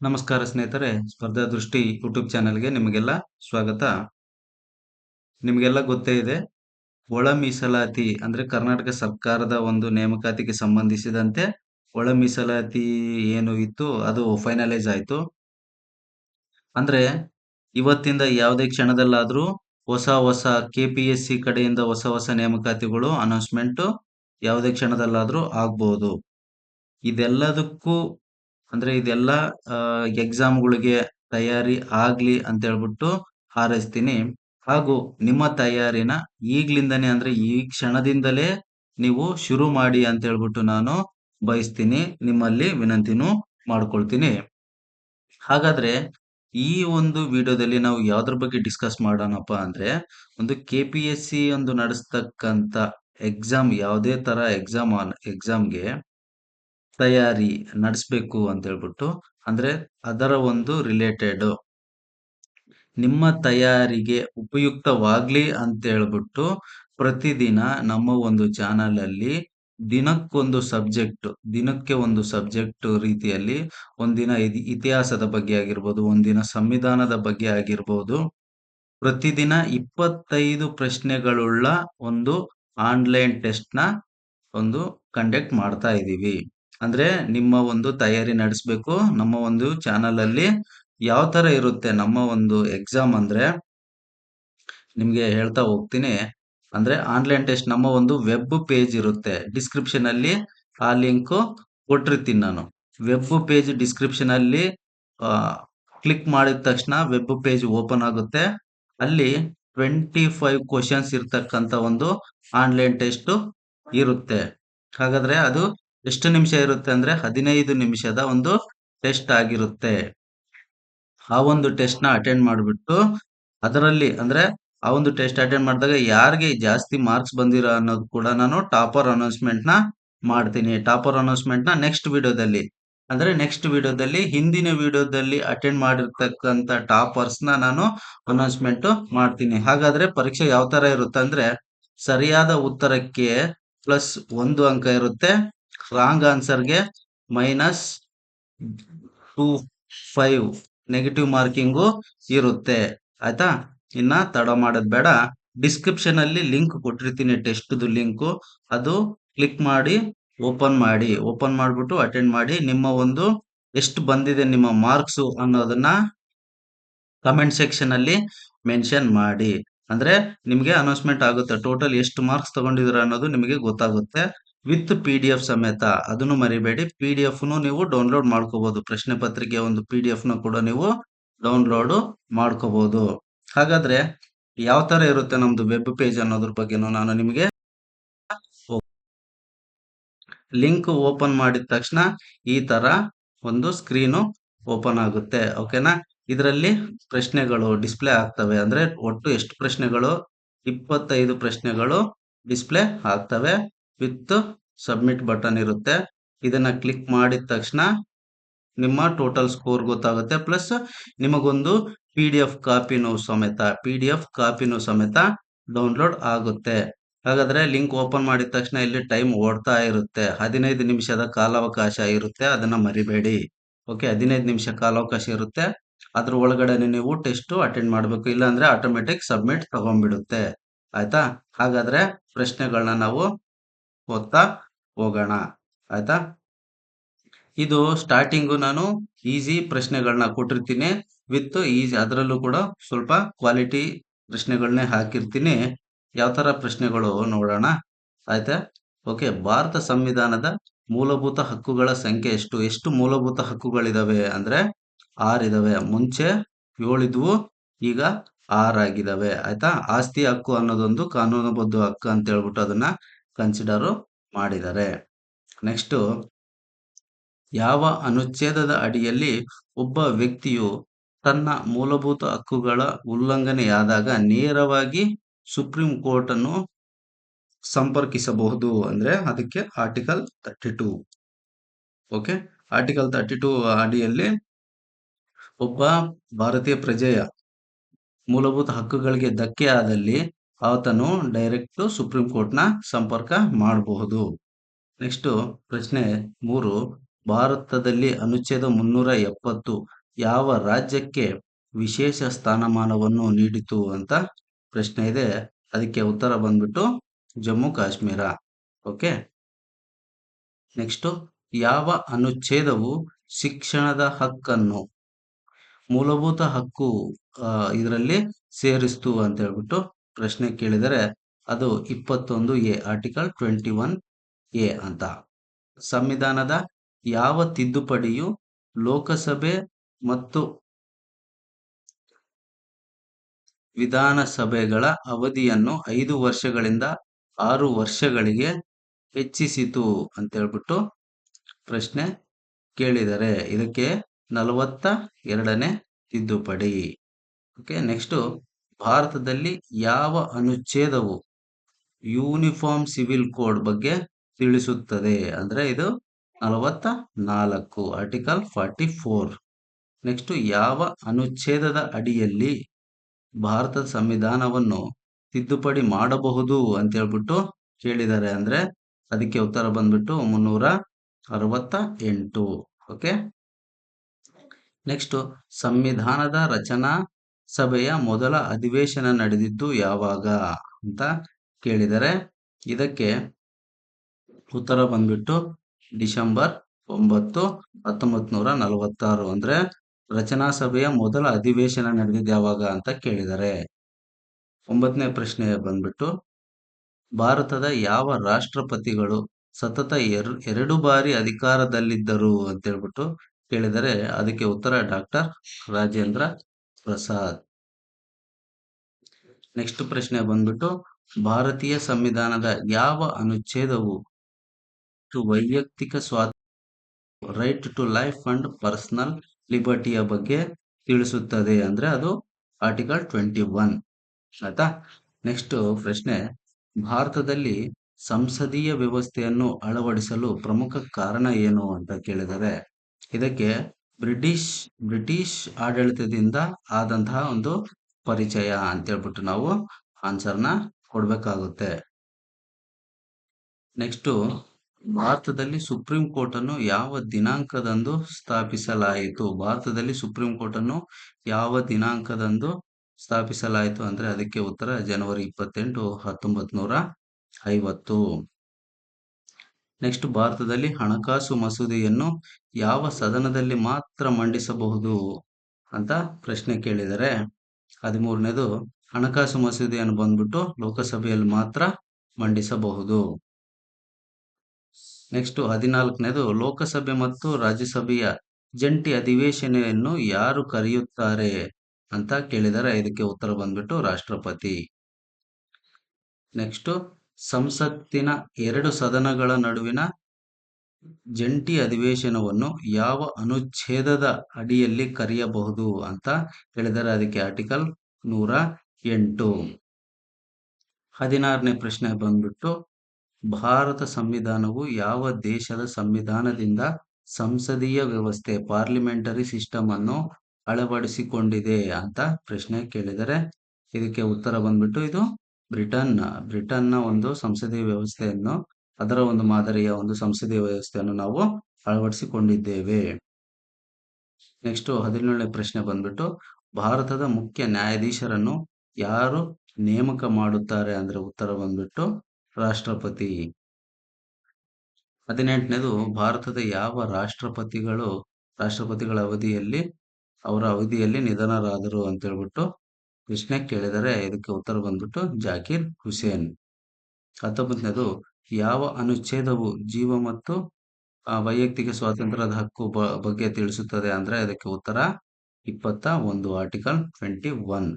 ನಮಸ್ಕಾರ ಸ್ನೇಹಿತರೆ, ಸ್ಪರ್ಧಾ ದೃಷ್ಟಿ ಯೂಟ್ಯೂಬ್ ಚಾನೆಲ್ಗೆ ನಿಮಗೆಲ್ಲ ಸ್ವಾಗತ. ನಿಮಗೆಲ್ಲ ಗೊತ್ತೇ ಇದೆ ಒಳ ಮೀಸಲಾತಿ ಅಂದ್ರೆ ಕರ್ನಾಟಕ ಸರ್ಕಾರದ ಒಂದು ನೇಮಕಾತಿಗೆ ಸಂಬಂಧಿಸಿದಂತೆ ಒಳ ಮೀಸಲಾತಿ ಏನು ಇತ್ತು, ಅದು ಫೈನಲೈಸ್ ಆಯಿತು. ಅಂದ್ರೆ ಇವತ್ತಿಂದ ಯಾವುದೇ ಕ್ಷಣದಲ್ಲಾದರೂ ಹೊಸ ಹೊಸ ಕೆ ಕಡೆಯಿಂದ ಹೊಸ ಹೊಸ ನೇಮಕಾತಿಗಳು ಅನೌನ್ಸ್ಮೆಂಟು ಯಾವುದೇ ಕ್ಷಣದಲ್ಲಾದರೂ ಆಗ್ಬೋದು. ಇದೆಲ್ಲದಕ್ಕೂ ಅಂದ್ರೆ ಇದೆಲ್ಲ ಎಕ್ಸಾಮ್ಗಳಿಗೆ ತಯಾರಿ ಆಗ್ಲಿ ಅಂತ ಹೇಳ್ಬಿಟ್ಟು ಹಾರೈಸ್ತೀನಿ. ಹಾಗೂ ನಿಮ್ಮ ತಯಾರಿನ ಈಗ್ಲಿಂದನೇ ಅಂದ್ರೆ ಈ ಕ್ಷಣದಿಂದಲೇ ನೀವು ಶುರು ಮಾಡಿ ಅಂತ ಹೇಳ್ಬಿಟ್ಟು ನಾನು ಬಯಸ್ತೀನಿ. ನಿಮ್ಮಲ್ಲಿ ವಿನಂತಿನೂ ಮಾಡ್ಕೊಳ್ತೀನಿ. ಹಾಗಾದ್ರೆ ಈ ಒಂದು ವಿಡಿಯೋದಲ್ಲಿ ನಾವು ಯಾವ್ದ್ರ ಬಗ್ಗೆ ಡಿಸ್ಕಸ್ ಮಾಡೋಣಪ್ಪ ಅಂದ್ರೆ ಒಂದು ಕೆ ಪಿ ಎಸ್ ಸಿ ಒಂದು ನಡೆಸ್ತಕ್ಕಂತ ಎಕ್ಸಾಮ್ ಯಾವುದೇ ತರ ಎಕ್ಸಾಮ್ ಎಕ್ಸಾಮ್ಗೆ ತಯಾರಿ ನಡೆಸ್ಬೇಕು ಅಂತ ಹೇಳ್ಬಿಟ್ಟು, ಅಂದ್ರೆ ಅದರ ಒಂದು ರಿಲೇಟೆಡ್ ನಿಮ್ಮ ತಯಾರಿಗೆ ಉಪಯುಕ್ತವಾಗ್ಲಿ ಅಂತ ಹೇಳ್ಬಿಟ್ಟು ಪ್ರತಿದಿನ ನಮ್ಮ ಒಂದು ಚಾನಲ್ ಅಲ್ಲಿ ದಿನಕ್ಕೊಂದು ಸಬ್ಜೆಕ್ಟ್ ದಿನಕ್ಕೆ ಒಂದು ಸಬ್ಜೆಕ್ಟ್ ರೀತಿಯಲ್ಲಿ ಒಂದಿನ ಇತಿಹಾಸದ ಬಗ್ಗೆ ಆಗಿರ್ಬೋದು, ಒಂದಿನ ಸಂವಿಧಾನದ ಬಗ್ಗೆ ಆಗಿರ್ಬೋದು, ಪ್ರತಿದಿನ ಇಪ್ಪತ್ತೈದು ಪ್ರಶ್ನೆಗಳುಳ್ಳ ಒಂದು ಆನ್ಲೈನ್ ಟೆಸ್ಟ್ನ ಒಂದು ಕಂಡಕ್ಟ್ ಮಾಡ್ತಾ ಇದ್ದೀವಿ ಅಂದ್ರೆ ನಿಮ್ಮ ಒಂದು ತಯಾರಿ ನಡೆಸಬೇಕು. ನಮ್ಮ ಒಂದು ಚಾನಲ್ ಅಲ್ಲಿ ಯಾವ ತರ ಇರುತ್ತೆ ನಮ್ಮ ಒಂದು ಎಕ್ಸಾಮ್ ಅಂದ್ರೆ ನಿಮ್ಗೆ ಹೇಳ್ತಾ ಹೋಗ್ತೀನಿ. ಅಂದ್ರೆ ಆನ್ಲೈನ್ ಟೆಸ್ಟ್ ನಮ್ಮ ಒಂದು ವೆಬ್ ಪೇಜ್ ಇರುತ್ತೆ. ಡಿಸ್ಕ್ರಿಪ್ಷನ್ ಅಲ್ಲಿ ಆ ಲಿಂಕ್ ಕೊಟ್ಟಿರ್ತೀನಿ ನಾನು. ವೆಬ್ ಪೇಜ್ ಡಿಸ್ಕ್ರಿಪ್ಷನ್ ಅಲ್ಲಿ ಕ್ಲಿಕ್ ಮಾಡಿದ ತಕ್ಷಣ ವೆಬ್ ಪೇಜ್ ಓಪನ್ ಆಗುತ್ತೆ. ಅಲ್ಲಿ ಟ್ವೆಂಟಿ ಫೈವ್ ಕ್ವಶನ್ಸ್ ಇರ್ತಕ್ಕಂತ ಒಂದು ಆನ್ಲೈನ್ ಟೆಸ್ಟ್ ಇರುತ್ತೆ. ಹಾಗಾದ್ರೆ ಅದು ಎಷ್ಟು ನಿಮಿಷ ಇರುತ್ತೆ ಅಂದ್ರೆ ಹದಿನೈದು ನಿಮಿಷದ ಒಂದು ಟೆಸ್ಟ್ ಆಗಿರುತ್ತೆ. ಆ ಒಂದು ಟೆಸ್ಟ್ನ ಅಟೆಂಡ್ ಮಾಡಿಬಿಟ್ಟು ಅದರಲ್ಲಿ ಅಂದ್ರೆ ಆ ಒಂದು ಟೆಸ್ಟ್ ಅಟೆಂಡ್ ಮಾಡಿದಾಗ ಯಾರಿಗೆ ಜಾಸ್ತಿ ಮಾರ್ಕ್ಸ್ ಬಂದಿರೋ ಅನ್ನೋದು ಕೂಡ ನಾನು ಟಾಪರ್ ಅನೌನ್ಸ್ಮೆಂಟ್ನ ಮಾಡ್ತೀನಿ. ಟಾಪರ್ ಅನೌನ್ಸ್ಮೆಂಟ್ನ ನೆಕ್ಸ್ಟ್ ವಿಡಿಯೋದಲ್ಲಿ ಅಂದ್ರೆ ನೆಕ್ಸ್ಟ್ ವಿಡಿಯೋದಲ್ಲಿ ಹಿಂದಿನ ವಿಡಿಯೋದಲ್ಲಿ ಅಟೆಂಡ್ ಮಾಡಿರ್ತಕ್ಕಂತ ಟಾಪರ್ಸ್ನ ನಾನು ಅನೌನ್ಸ್ಮೆಂಟ್ ಮಾಡ್ತೀನಿ. ಹಾಗಾದ್ರೆ ಪರೀಕ್ಷೆ ಯಾವ ತರ ಇರುತ್ತೆ ಅಂದ್ರೆ ಸರಿಯಾದ ಉತ್ತರಕ್ಕೆ ಪ್ಲಸ್ ಒಂದು ಅಂಕ ಇರುತ್ತೆ. Wrong ಆನ್ಸರ್ಗೆ minus two five negative marking ಇರುತ್ತೆ. ಆಯ್ತಾ? ಇನ್ನ ತಡ ಮಾಡೋದು ಬೇಡ. ಡಿಸ್ಕ್ರಿಪ್ಷನ್ ಅಲ್ಲಿ ಲಿಂಕ್ ಕೊಟ್ಟಿರ್ತೀನಿ ಟೆಸ್ಟ್ ಲಿಂಕ್ ಅದು ಕ್ಲಿಕ್ ಮಾಡಿ ಓಪನ್ ಮಾಡಿ. ಓಪನ್ ಮಾಡ್ಬಿಟ್ಟು ಅಟೆಂಡ್ ಮಾಡಿ. ನಿಮ್ಮ ಒಂದು ಎಷ್ಟು ಬಂದಿದೆ, ನಿಮ್ಮ ಮಾರ್ಕ್ಸ್ ಅನ್ನೋದನ್ನ ಕಮೆಂಟ್ ಸೆಕ್ಷನ್ ಅಲ್ಲಿ ಮೆನ್ಷನ್ ಮಾಡಿ. ಅಂದ್ರೆ ನಿಮಗೆ ಅನೌನ್ಸ್ಮೆಂಟ್ ಆಗುತ್ತೆ. ಟೋಟಲ್ ಎಷ್ಟು ಮಾರ್ಕ್ಸ್ ತಗೊಂಡಿದ್ರ ಅನ್ನೋದು ನಿಮಗೆ ಗೊತ್ತಾಗುತ್ತೆ. ವಿತ್ ಪಿ ಡಿ ಎಫ್ ಸಮೇತ ಅದನ್ನು ಮರಿಬೇಡಿ. ಪಿ ಡಿ ಎಫ್ ನೀವು ಡೌನ್ಲೋಡ್ ಮಾಡ್ಕೋಬಹುದು ಪ್ರಶ್ನೆ ಪತ್ರಿಕೆ ಒಂದು ಪಿ ಡಿ ಕೂಡ ನೀವು ಡೌನ್ಲೋಡ್ ಮಾಡ್ಕೋಬಹುದು ಹಾಗಾದ್ರೆ ಯಾವ ತರ ಇರುತ್ತೆ ನಮ್ದು ವೆಬ್ ಪೇಜ್ ಅನ್ನೋದ್ರ ಬಗ್ಗೆನೂ ನಾನು ನಿಮಗೆ ಲಿಂಕ್ ಓಪನ್ ಮಾಡಿದ ತಕ್ಷಣ ಈ ತರ ಒಂದು ಸ್ಕ್ರೀನು ಓಪನ್ ಆಗುತ್ತೆ. ಓಕೆನಾ ಇದರಲ್ಲಿ ಪ್ರಶ್ನೆಗಳು ಡಿಸ್ಪ್ಲೇ ಆಗ್ತವೆ. ಅಂದ್ರೆ ಒಟ್ಟು ಎಷ್ಟು ಪ್ರಶ್ನೆಗಳು? ಇಪ್ಪತ್ತೈದು ಪ್ರಶ್ನೆಗಳು ಡಿಸ್ಪ್ಲೇ ಆಗ್ತವೆ. ವಿತ್ ಸಬ್ಮಿಟ್ ಬಟನ್ ಇರುತ್ತೆ. ಇದನ್ನ ಕ್ಲಿಕ್ ಮಾಡಿದ ತಕ್ಷಣ ನಿಮ್ಮ ಟೋಟಲ್ ಸ್ಕೋರ್ ಗೊತ್ತಾಗುತ್ತೆ. ಪ್ಲಸ್ ನಿಮಗೊಂದು ಪಿ ಡಿ ಎಫ್ ಕಾಪಿನೂ ಸಮೇತ ಪಿ ಡಿ ಎಫ್ ಕಾಪಿನೂ ಸಮೇತ ಡೌನ್ಲೋಡ್ ಆಗುತ್ತೆ. ಹಾಗಾದ್ರೆ ಲಿಂಕ್ ಓಪನ್ ಮಾಡಿದ ತಕ್ಷಣ ಇಲ್ಲಿ ಟೈಮ್ ಓಡ್ತಾ ಇರುತ್ತೆ. ಹದಿನೈದು ನಿಮಿಷದ ಕಾಲಾವಕಾಶ ಇರುತ್ತೆ. ಅದನ್ನ ಮರಿಬೇಡಿ. ಓಕೆ ಹದಿನೈದು ನಿಮಿಷ ಕಾಲಾವಕಾಶ ಇರುತ್ತೆ. ಅದ್ರ ಒಳಗಡೆ ನೀವು ಟೆಸ್ಟ್ ಅಟೆಂಡ್ ಮಾಡಬೇಕು. ಇಲ್ಲಾಂದ್ರೆ ಆಟೋಮೆಟಿಕ್ ಸಬ್ಮಿಟ್ ತಗೊಂಡ್ಬಿಡುತ್ತೆ. ಆಯ್ತಾ? ಹಾಗಾದ್ರೆ ಪ್ರಶ್ನೆಗಳನ್ನ ನಾವು ಓದ್ತಾ ಹೋಗೋಣ. ಆಯ್ತಾ? ಇದು ಸ್ಟಾರ್ಟಿಂಗು ನಾನು ಈಸಿ ಪ್ರಶ್ನೆಗಳನ್ನ ಕೊಟ್ಟಿರ್ತೀನಿ. ವಿತ್ ಈಸಿ ಅದರಲ್ಲೂ ಕೂಡ ಸ್ವಲ್ಪ ಕ್ವಾಲಿಟಿ ಪ್ರಶ್ನೆಗಳನ್ನೇ ಹಾಕಿರ್ತೀನಿ. ಯಾವ ಥರ ಪ್ರಶ್ನೆಗಳು ನೋಡೋಣ. ಆಯ್ತಾ? ಓಕೆ ಭಾರತ ಸಂವಿಧಾನದ ಮೂಲಭೂತ ಹಕ್ಕುಗಳ ಸಂಖ್ಯೆ ಎಷ್ಟು? ಎಷ್ಟು ಮೂಲಭೂತ ಹಕ್ಕುಗಳಿದಾವೆ ಅಂದ್ರೆ ಆರಿದಾವೆ ಮುಂಚೆ ಏಳಿದ್ವು, ಈಗ ಆರಾಗಿದಾವೆ ಆಯ್ತಾ? ಆಸ್ತಿ ಹಕ್ಕು ಅನ್ನೋದೊಂದು ಕಾನೂನುಬದ್ಧ ಹಕ್ಕು ಅಂತ ಹೇಳ್ಬಿಟ್ಟು ಅದನ್ನ ಕನ್ಸಿಡರ್ ಮಾಡಿದ್ದಾರೆ ನೆಕ್ಸ್ಟ್, ಯಾವ ಅನುಚ್ಛೇದದ ಅಡಿಯಲ್ಲಿ ಒಬ್ಬ ವ್ಯಕ್ತಿಯು ತನ್ನ ಮೂಲಭೂತ ಹಕ್ಕುಗಳ ಉಲ್ಲಂಘನೆಯಾದಾಗ ನೇರವಾಗಿ ಸುಪ್ರೀಂ ಕೋರ್ಟ್ ಅನ್ನು ಸಂಪರ್ಕಿಸಬಹುದು ಅಂದ್ರೆ ಅದಕ್ಕೆ article thirty two. Okay? Article thirty two ಅಡಿಯಲ್ಲಿ ಒಬ್ಬ ಭಾರತೀಯ ಪ್ರಜೆಯ ಮೂಲಭೂತ ಹಕ್ಕುಗಳಿಗೆ ಧಕ್ಕೆ ಆದಲ್ಲಿ ಆತನು ಡೈರೆಕ್ಟ್ ಸುಪ್ರೀಂ ಕೋರ್ಟ್ನ ಸಂಪರ್ಕ ಮಾಡಬಹುದು. ನೆಕ್ಸ್ಟ್ ಪ್ರಶ್ನೆ ಮೂರು, ಭಾರತದಲ್ಲಿ ಅನುಚ್ಛೇದ ಮುನ್ನೂರ ಎಪ್ಪತ್ತು ಯಾವ ರಾಜ್ಯಕ್ಕೆ ವಿಶೇಷ ಸ್ಥಾನಮಾನವನ್ನು ನೀಡಿತು ಅಂತ ಪ್ರಶ್ನೆ ಇದೆ. ಅದಕ್ಕೆ ಉತ್ತರ ಬಂದ್ಬಿಟ್ಟು ಜಮ್ಮು ಕಾಶ್ಮೀರ. ಓಕೆ? ನೆಕ್ಸ್ಟ್, ಯಾವ ಅನುಚ್ಛೇದವು ಶಿಕ್ಷಣದ ಹಕ್ಕನ್ನು, ಮೂಲಭೂತ ಹಕ್ಕು ಇದರಲ್ಲಿ ಸೇರಿಸ್ತು ಅಂತ ಹೇಳ್ಬಿಟ್ಟು ಪ್ರಶ್ನೆ ಕೇಳಿದರೆ ಅದು ಇಪ್ಪತ್ತೊಂದು A article twenty one A ಅಂತ. ಸಂವಿಧಾನದ ಯಾವ ತಿದ್ದುಪಡಿಯು ಲೋಕಸಭೆ ಮತ್ತು ವಿಧಾನಸಭೆಗಳ ಅವಧಿಯನ್ನು ಐದು ವರ್ಷಗಳಿಂದ ಆರು ವರ್ಷಗಳಿಗೆ ಹೆಚ್ಚಿಸಿತು ಅಂತ ಹೇಳ್ಬಿಟ್ಟು ಪ್ರಶ್ನೆ ಕೇಳಿದರೆ ಇದಕ್ಕೆ ನಲವತ್ತ ಎರಡನೇ ತಿದ್ದುಪಡಿ. ಓಕೆ ನೆಕ್ಸ್ಟು ಭಾರತದಲ್ಲಿ ಯಾವ ಅನುಚ್ಛೇದವು ಯೂನಿಫಾರ್ಮ್ ಸಿವಿಲ್ ಕೋಡ್ ಬಗ್ಗೆ ತಿಳಿಸುತ್ತದೆ ಅಂದ್ರೆ ಇದು ನಲವತ್ತ ನಾಲ್ಕು ಆರ್ಟಿಕಲ್ ಫಾರ್ಟಿ ಫೋರ್. ನೆಕ್ಸ್ಟ್ ಯಾವ ಅನುಚ್ಛೇದದ ಅಡಿಯಲ್ಲಿ ಭಾರತದ ಸಂವಿಧಾನವನ್ನು ತಿದ್ದುಪಡಿ ಮಾಡಬಹುದು ಅಂತ ಹೇಳ್ಬಿಟ್ಟು ಕೇಳಿದ್ದಾರೆ ಅಂದ್ರೆ ಅದಕ್ಕೆ ಉತ್ತರ ಬಂದ್ಬಿಟ್ಟು ಮುನ್ನೂರ ಅರವತ್ತ ಎಂಟು ಓಕೆ? ನೆಕ್ಸ್ಟ್ ಸಂವಿಧಾನದ ರಚನಾ ಸಭೆಯ ಮೊದಲ ಅಧಿವೇಶನ ನಡೆದಿದ್ದು ಯಾವಾಗ ಅಂತ ಕೇಳಿದರೆ ಇದಕ್ಕೆ ಉತ್ತರ ಬಂದ್ಬಿಟ್ಟು ಡಿಸೆಂಬರ್ ಒಂಬತ್ತು ಹತ್ತೊಂಬತ್ ನೂರ ನಲವತ್ತಾರು ಅಂದ್ರೆ ರಚನಾ ಸಭೆಯ ಮೊದಲ ಅಧಿವೇಶನ ನಡೆದಿದ್ದು ಯಾವಾಗ ಅಂತ ಕೇಳಿದರೆ ಒಂಬತ್ತನೇ ಪ್ರಶ್ನೆ ಬಂದ್ಬಿಟ್ಟು ಭಾರತದ ಯಾವ ರಾಷ್ಟ್ರಪತಿಗಳು ಸತತ ಎರ್, ಎರಡು ಬಾರಿ ಅಧಿಕಾರದಲ್ಲಿದ್ದರು ಅಂತ ಹೇಳ್ಬಿಟ್ಟು ಕೇಳಿದರೆ ಅದಕ್ಕೆ ಉತ್ತರ ಡಾಕ್ಟರ್ ರಾಜೇಂದ್ರ ಪ್ರಸಾದ್ ನೆಕ್ಸ್ಟ್ ಪ್ರಶ್ನೆ ಬಂದ್ಬಿಟ್ಟು, ಭಾರತೀಯ ಸಂವಿಧಾನದ ಯಾವ ಅನುಚ್ಛೇದವು ವೈಯಕ್ತಿಕ ಸ್ವಾತಂತ್ರ್ಯ right to life and personal ಲಿಬರ್ಟಿಯ ಬಗ್ಗೆ ತಿಳಿಸುತ್ತದೆ ಅಂದ್ರೆ ಅದು ಆರ್ಟಿಕಲ್ ಟ್ವೆಂಟಿ ಒನ್ ಆಯ್ತಾ? ನೆಕ್ಸ್ಟ್ ಪ್ರಶ್ನೆ, ಭಾರತದಲ್ಲಿ ಸಂಸದೀಯ ವ್ಯವಸ್ಥೆಯನ್ನು ಅಳವಡಿಸಲು ಪ್ರಮುಖ ಕಾರಣ ಏನು ಅಂತ ಕೇಳಿದರೆ, ಇದಕ್ಕೆ ಬ್ರಿಟಿಷ್ ಬ್ರಿಟಿಷ್ ಆಡಳಿತದಿಂದ ಆದಂತಹ ಒಂದು ಪರಿಚಯ ಅಂತ ಹೇಳ್ಬಿಟ್ಟು ನಾವು ಆನ್ಸರ್ನ ಕೊಡ್ಬೇಕಾಗುತ್ತೆ. ನೆಕ್ಸ್ಟ್ ಭಾರತದಲ್ಲಿ ಸುಪ್ರೀಂ ಕೋರ್ಟ್ ಅನ್ನು ಯಾವ ದಿನಾಂಕದಂದು ಸ್ಥಾಪಿಸಲಾಯಿತು? ಭಾರತದಲ್ಲಿ ಸುಪ್ರೀಂ ಕೋರ್ಟ್ ಅನ್ನು ಯಾವ ದಿನಾಂಕದಂದು ಸ್ಥಾಪಿಸಲಾಯಿತು ಅಂದ್ರೆ ಅದಕ್ಕೆ ಉತ್ತರ ಜನವರಿ ಇಪ್ಪತ್ತೆಂಟು ಹತ್ತೊಂಬತ್ ನೂರ ಐವತ್ತು. ನೆಕ್ಸ್ಟ್ ಭಾರತದಲ್ಲಿ ಹಣಕಾಸು ಮಸೂದೆಯನ್ನು ಯಾವ ಸದನದಲ್ಲಿ ಮಾತ್ರ ಮಂಡಿಸಬಹುದು ಅಂತ ಪ್ರಶ್ನೆ ಕೇಳಿದರೆ, ಹದಿಮೂರನೇದು ಹಣಕಾಸು ಮಸೂದೆಯನ್ನು ಬಂದ್ಬಿಟ್ಟು ಲೋಕಸಭೆಯಲ್ಲಿ ಮಾತ್ರ ಮಂಡಿಸಬಹುದು. ನೆಕ್ಸ್ಟ್ ಹದಿನಾಲ್ಕನೇದು ಲೋಕಸಭೆ ಮತ್ತು ರಾಜ್ಯಸಭೆಯ ಜಂಟಿ ಅಧಿವೇಶನೆಯನ್ನು ಯಾರು ಕರೆಯುತ್ತಾರೆ ಅಂತ ಕೇಳಿದರೆ ಇದಕ್ಕೆ ಉತ್ತರ ಬಂದ್ಬಿಟ್ಟು ರಾಷ್ಟ್ರಪತಿ. ನೆಕ್ಸ್ಟ್ ಸಂಸತ್ತಿನ ಎರಡು ಸದನಗಳ ನಡುವಿನ ಜಂಟಿ ಅಧಿವೇಶನವನ್ನು ಯಾವ ಅನುಚ್ಛೇದದ ಅಡಿಯಲ್ಲಿ ಕರೆಯಬಹುದು ಅಂತ ಹೇಳಿದರೆ ಅದಕ್ಕೆ ಆರ್ಟಿಕಲ್ ನೂರ ಎಂಟು. ಹದಿನಾರನೇ ಪ್ರಶ್ನೆ ಬಂದ್ಬಿಟ್ಟು, ಭಾರತ ಸಂವಿಧಾನವು ಯಾವ ದೇಶದ ಸಂವಿಧಾನದಿಂದ ಸಂಸದೀಯ ವ್ಯವಸ್ಥೆ, ಪಾರ್ಲಿಮೆಂಟರಿ ಸಿಸ್ಟಮ್ ಅನ್ನು ಅಳವಡಿಸಿಕೊಂಡಿದೆ ಅಂತ ಪ್ರಶ್ನೆ ಕೇಳಿದರೆ ಇದಕ್ಕೆ ಉತ್ತರ ಬಂದ್ಬಿಟ್ಟು ಇದು ಬ್ರಿಟನ್ ಬ್ರಿಟನ್ನ ಒಂದು ಸಂಸದೀಯ ವ್ಯವಸ್ಥೆಯನ್ನು, ಅದರ ಒಂದು ಮಾದರಿಯ ಒಂದು ಸಂಸದೀಯ ವ್ಯವಸ್ಥೆಯನ್ನು ನಾವು ಅಳವಡಿಸಿಕೊಂಡಿದ್ದೇವೆ. ನೆಕ್ಸ್ಟ್ ಹದಿನೇಳನೇ ಪ್ರಶ್ನೆ ಬಂದ್ಬಿಟ್ಟು, ಭಾರತದ ಮುಖ್ಯ ನ್ಯಾಯಾಧೀಶರನ್ನು ಯಾರು ನೇಮಕ ಮಾಡುತ್ತಾರೆ ಅಂದ್ರೆ ಉತ್ತರ ಬಂದ್ಬಿಟ್ಟು ರಾಷ್ಟ್ರಪತಿ. ಹದಿನೆಂಟನೇದು, ಭಾರತದ ಯಾವ ರಾಷ್ಟ್ರಪತಿಗಳು, ರಾಷ್ಟ್ರಪತಿಗಳ ಅವಧಿಯಲ್ಲಿ, ಅವರ ಅವಧಿಯಲ್ಲಿ ನಿಧನರಾದರು ಅಂತ ಹೇಳ್ಬಿಟ್ಟು ಪ್ರಶ್ನೆ ಕೇಳಿದರೆ ಇದಕ್ಕೆ ಉತ್ತರ ಬಂದ್ಬಿಟ್ಟು ಜಾಕೀರ್ ಹುಸೇನ್. ಹತ್ತೊಂಬತ್ತನೇದು, ಯಾವ ಅನುಚ್ಛೇದವು ಜೀವ ಮತ್ತು ವೈಯಕ್ತಿಕ ಸ್ವಾತಂತ್ರ್ಯದ ಹಕ್ಕು ಬಗ್ಗೆ ತಿಳಿಸುತ್ತದೆ ಅಂದ್ರೆ ಅದಕ್ಕೆ ಉತ್ತರ ಇಪ್ಪತ್ತ ಒಂದು article twenty one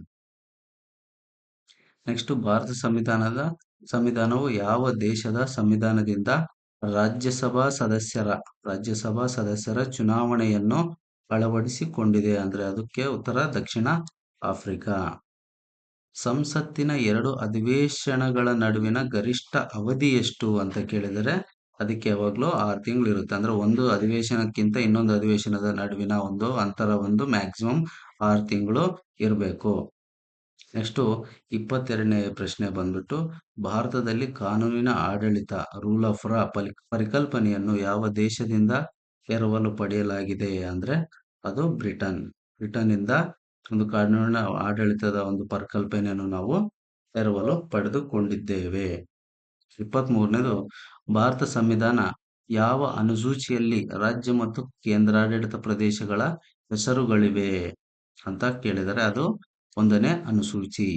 next Bharat ಸಂವಿಧಾನದ, ಸಂವಿಧಾನವು ಯಾವ ದೇಶದ ಸಂವಿಧಾನದಿಂದ ರಾಜ್ಯಸಭಾ ಸದಸ್ಯರ ರಾಜ್ಯಸಭಾ ಸದಸ್ಯರ ಚುನಾವಣೆಯನ್ನು ಅಳವಡಿಸಿಕೊಂಡಿದೆ ಅಂದ್ರೆ ಅದಕ್ಕೆ ಉತ್ತರ ದಕ್ಷಿಣ ಆಫ್ರಿಕಾ. ಸಂಸತ್ತಿನ ಎರಡು ಅಧಿವೇಶನಗಳ ನಡುವಿನ ಗರಿಷ್ಠ ಅವಧಿ ಎಷ್ಟು ಅಂತ ಕೇಳಿದರೆ ಅದಕ್ಕೆ ಯಾವಾಗಲೂ ಆರು ತಿಂಗಳು ಇರುತ್ತೆ. ಅಂದ್ರೆ ಒಂದು ಅಧಿವೇಶನಕ್ಕಿಂತ ಇನ್ನೊಂದು ಅಧಿವೇಶನದ ನಡುವಿನ ಒಂದು ಅಂತರ ಒಂದು ಮ್ಯಾಕ್ಸಿಮಮ್ ಆರು ತಿಂಗಳು ಇರಬೇಕು. ನೆಕ್ಸ್ಟು ಇಪ್ಪತ್ತೆರಡನೇ ಪ್ರಶ್ನೆ ಬಂದ್ಬಿಟ್ಟು, ಭಾರತದಲ್ಲಿ ಕಾನೂನಿನ ಆಡಳಿತ ರೂಲ್ ಆಫ್ ರಾ ಪರಿಕಲ್ಪನೆಯನ್ನು ಯಾವ ದೇಶದಿಂದ ಎರವಲು ಪಡೆಯಲಾಗಿದೆ ಅಂದ್ರೆ ಅದು ಬ್ರಿಟನ್. ಬ್ರಿಟನ್ ಇಂದ ಒಂದು ಕಾನೂನಿನ ಆಡಳಿತದ ಒಂದು ಪರಿಕಲ್ಪನೆಯನ್ನು ನಾವು ಎರವಲು ಪಡೆದುಕೊಂಡಿದ್ದೇವೆ. ಇಪ್ಪತ್ತ್ ಮೂರನೇದು ಭಾರತ ಸಂವಿಧಾನ ಯಾವ ಅನುಸೂಚಿಯಲ್ಲಿ ರಾಜ್ಯ ಮತ್ತು ಕೇಂದ್ರಾಡಳಿತ ಪ್ರದೇಶಗಳ ಹೆಸರುಗಳಿವೆ ಅಂತ ಕೇಳಿದರೆ ಅದು ಒಂದನೇ ಅನುಸೂಚಿ.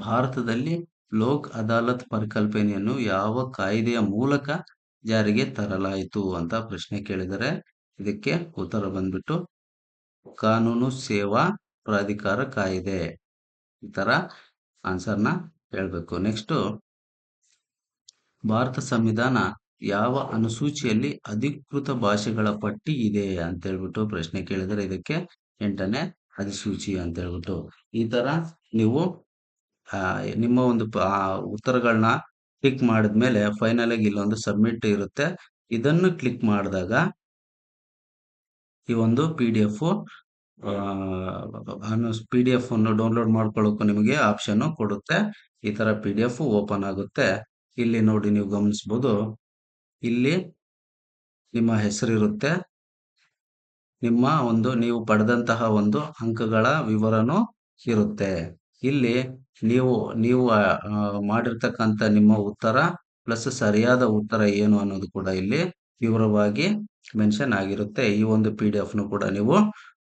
ಭಾರತದಲ್ಲಿ ಲೋಕ್ ಅದಾಲತ್ ಪರಿಕಲ್ಪನೆಯನ್ನು ಯಾವ ಕಾಯ್ದೆಯ ಮೂಲಕ ಜಾರಿಗೆ ತರಲಾಯಿತು ಅಂತ ಪ್ರಶ್ನೆ ಕೇಳಿದರೆ ಇದಕ್ಕೆ ಉತ್ತರ ಬಂದ್ಬಿಟ್ಟು ಕಾನೂನು ಸೇವಾ ಪ್ರಾಧಿಕಾರ ಕಾಯಿದೆ. ಈ ತರ ಆನ್ಸರ್ನ ಹೇಳಬೇಕು. ನೆಕ್ಸ್ಟ್ ಭಾರತ ಸಂವಿಧಾನ ಯಾವ ಅನುಸೂಚಿಯಲ್ಲಿ ಅಧಿಕೃತ ಭಾಷೆಗಳ ಪಟ್ಟಿ ಇದೆ ಅಂತ ಹೇಳ್ಬಿಟ್ಟು ಪ್ರಶ್ನೆ ಕೇಳಿದರೆ ಇದಕ್ಕೆ ಎಂಟನೇ ಅಧಿಸೂಚಿ ಅಂತ ಹೇಳ್ಬಿಟ್ಟು. ಈ ತರ ನೀವು ನಿಮ್ಮ ಒಂದು ಉತ್ತರಗಳನ್ನ ಕ್ಲಿಕ್ ಮಾಡಿದ್ಮೇಲೆ ಫೈನಲ್ ಆಗಿ ಇಲ್ಲೊಂದು ಸಬ್ಮಿಟ್ ಇರುತ್ತೆ. ಇದನ್ನು ಕ್ಲಿಕ್ ಮಾಡಿದಾಗ ಈ ಒಂದು P D F P D F ಅನ್ನು ಡೌನ್ಲೋಡ್ ಮಾಡ್ಕೊಳ್ಳೋಕ್ಕೂ ನಿಮಗೆ ಆಪ್ಷನ್ ಕೊಡುತ್ತೆ. ಈ ತರ ಪಿ ಡಿ ಎಫ್ ಓಪನ್ ಆಗುತ್ತೆ. ಇಲ್ಲಿ ನೋಡಿ ನೀವು ಗಮನಿಸಬಹುದು ಇಲ್ಲಿ ನಿಮ್ಮ ಹೆಸರಿರುತ್ತೆ. ನಿಮ್ಮ ಒಂದು ನೀವು ಪಡೆದಂತಹ ಒಂದು ಅಂಕಗಳ ವಿವರನೂ ಇರುತ್ತೆ. ಇಲ್ಲಿ ನೀವು ನೀವು ಮಾಡಿರ್ತಕ್ಕಂಥ ನಿಮ್ಮ ಉತ್ತರ, ಪ್ಲಸ್ ಸರಿಯಾದ ಉತ್ತರ ಏನು ಅನ್ನೋದು ಕೂಡ ಇಲ್ಲಿ ವಿವರವಾಗಿ ಮೆನ್ಷನ್ ಆಗಿರುತ್ತೆ. ಈ ಒಂದು ಪಿ ಡಿ ಎಫ್ನು ಕೂಡ ನೀವು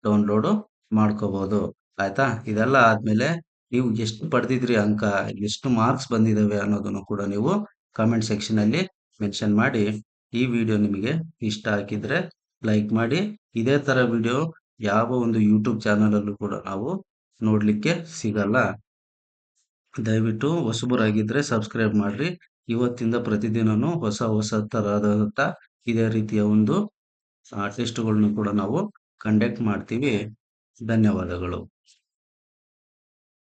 ಡೌನ್ಲೋಡ್ ಮಾಡ್ಕೋಬಹುದು ಆಯ್ತಾ? ಇದೆಲ್ಲ ಆದ್ಮೇಲೆ ನೀವು ಎಷ್ಟು ಪಡೆದಿದ್ರಿ ಅಂಕ, ಎಷ್ಟು ಮಾರ್ಕ್ಸ್ ಬಂದಿದ್ದಾವೆ ಅನ್ನೋದನ್ನು ಕೂಡ ನೀವು ಕಾಮೆಂಟ್ ಸೆಕ್ಷನ್ ಅಲ್ಲಿ ಮೆನ್ಷನ್ ಮಾಡಿ. ಈ ವಿಡಿಯೋ ನಿಮಗೆ ಇಷ್ಟ ಆಗಿದ್ರೆ ಲೈಕ್ ಮಾಡಿ. ಇದೇ ತರ ವಿಡಿಯೋ ಯಾವ ಒಂದು ಯೂಟ್ಯೂಬ್ ಚಾನಲ್ ಅಲ್ಲೂ ಕೂಡ ನಾವು ನೋಡ್ಲಿಕ್ಕೆ ಸಿಗಲ್ಲ. ದಯವಿಟ್ಟು ಹೊಸಬರಾಗಿದ್ರೆ ಸಬ್ಸ್ಕ್ರೈಬ್ ಮಾಡ್ರಿ. ಇವತ್ತಿಂದ ಪ್ರತಿದಿನನೂ ಹೊಸ ಹೊಸ ತರಹದಂತ ಇದೇ ರೀತಿಯ ಒಂದು ಟೆಸ್ಟ್ಗಳನ್ನು ಕೂಡ ನಾವು ಕಂಡಕ್ಟ್ ಮಾಡ್ತೀವಿ. ಧನ್ಯವಾದಗಳು.